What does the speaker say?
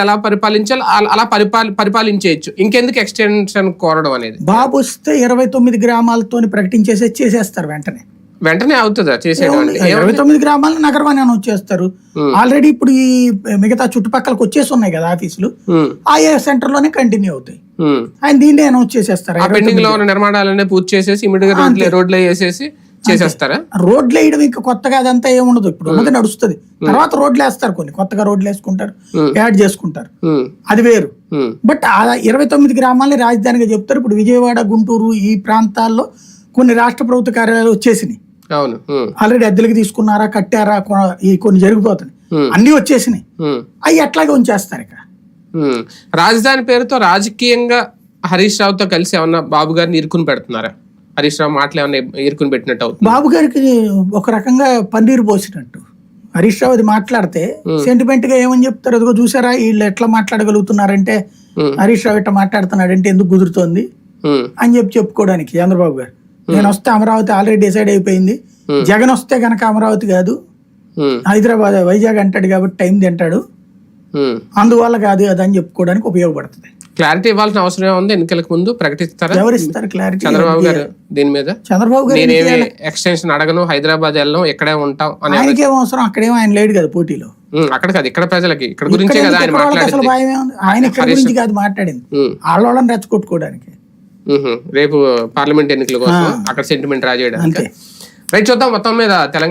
ఎలా పరిపాలించాలి అలా- పరిపాలి పరిపాలించేయచ్చు. ఇంకెందుకు ఎక్స్టెన్షన్ కోరడం అనేది? బాబు వస్తే ఇరవై తొమ్మిది గ్రామాలతో ప్రకటించేసి చేసేస్తారు వెంటనే. వెంటనే అవుతుందా? అంటే ఇరవై తొమ్మిది గ్రామాలను నగరవాణి అనౌన్స్ చేస్తారు. ఆల్రెడీ ఇప్పుడు ఈ మిగతా చుట్టుపక్కలకు వచ్చేసి ఉన్నాయి కదా ఆఫీసులు. ఆ ఏ సెంటర్లోనే కంటిన్యూ అవుతాయి. ఆయన దీన్నే అనౌన్స్ చేసేస్తారు. పెండింగ్లో ఉన్న నిర్మాణాలన్నీ పూర్తి చేసేసి ఇమీడియట్గా రోడ్లు రోడ్లు వేసేసి చేసేస్తారా? రోడ్లు వేయడం ఇంకా కొత్తగా అదంతా ఏముండదు ఇప్పుడు ఉన్నది నడుస్తుంది. తర్వాత రోడ్లు వేస్తారు కొన్ని. కొత్తగా రోడ్లు వేసుకుంటారు యాడ్ చేసుకుంటారు. అది వేరు. బట్ ఆ ఇరవై తొమ్మిది గ్రామాలని రాజధానిగా చెప్తారు. ఇప్పుడు విజయవాడ గుంటూరు ఈ ప్రాంతాల్లో కొన్ని రాష్ట్ర ప్రభుత్వ కార్యాలయాలు వచ్చేసినాయి. అవును. ఆల్రెడీ అద్దెలకి తీసుకున్నారా కట్టారా ఈ కొన్ని జరిగిపోతున్నాయి. అన్ని వచ్చేసినాయి. అవి ఎట్లాగే ఉంచేస్తారు ఇక ఉమ్. రాజధాని పేరుతో రాజకీయంగా హరీష్ రావుతో కలిసి ఏమన్నా బాబు గారిని ఇరుకుని పెడుతున్నారా? హరీష్ రావు మాటలు ఇరుకుని పెట్టినట్టు అవుతుంది? బాబు గారికి ఒక రకంగా పన్నీరు పోసినట్టు. హరీష్ రావు అది మాట్లాడితే సెంటిమెంట్గా ఏమని చెప్తారు? అదిగో చూసారా వీళ్ళు ఎట్లా మాట్లాడగలుగుతున్నారంటే. హరీష్ రావు ఇట్లా మాట్లాడుతున్నాడు అంటే ఎందుకు కుదురుతోంది? అని చెప్పి చెప్పుకోవడానికి చంద్రబాబు గారు. నేను వస్తే అమరావతి ఆల్రెడీ డిసైడ్ అయిపోయింది. జగన్ వస్తే గనక అమరావతి కాదు. హైదరాబాద్ వైజాగ్ అంటాడు కాబట్టి టైం తింటాడు. అందువల్ల కాదు అది అని చెప్పుకోవడానికి ఉపయోగపడుతుంది. క్లారిటీ ఇవ్వాల్సిన అవసరం ఏముంది? ఎన్నికలకు ముందు ప్రకటిస్తారా? ఎవరిస్తారు క్లారిటీ? చంద్రబాబు గారు దీని మీద? చంద్రబాబు గారు నేనేమి ఎక్స్టెన్షన్ అడగను హైదరాబాద్ వెళ్ళను ఇక్కడే ఉంటాం అని ఆయనకేం అవసరం? అక్కడేమో ఆయన లేడు కదా పోటీలో. అక్కడ కాదు ఇక్కడ ప్రజలకి. ఇక్కడ గురించే కదా ఆయన మాట్లాడింది. ఆయన ఇక్కడ గురించి కాదు మాట్లాడింది. ఉమ్, వాళ్ళని రెచ్చగొట్టుకోవడానికి. రేపు పార్లమెంట్ ఎన్నికల కోసం అక్కడ సెంటిమెంట్ రాజేయడానికి. రైట్ చూద్దాం. మొత్తం మీద తెలంగాణ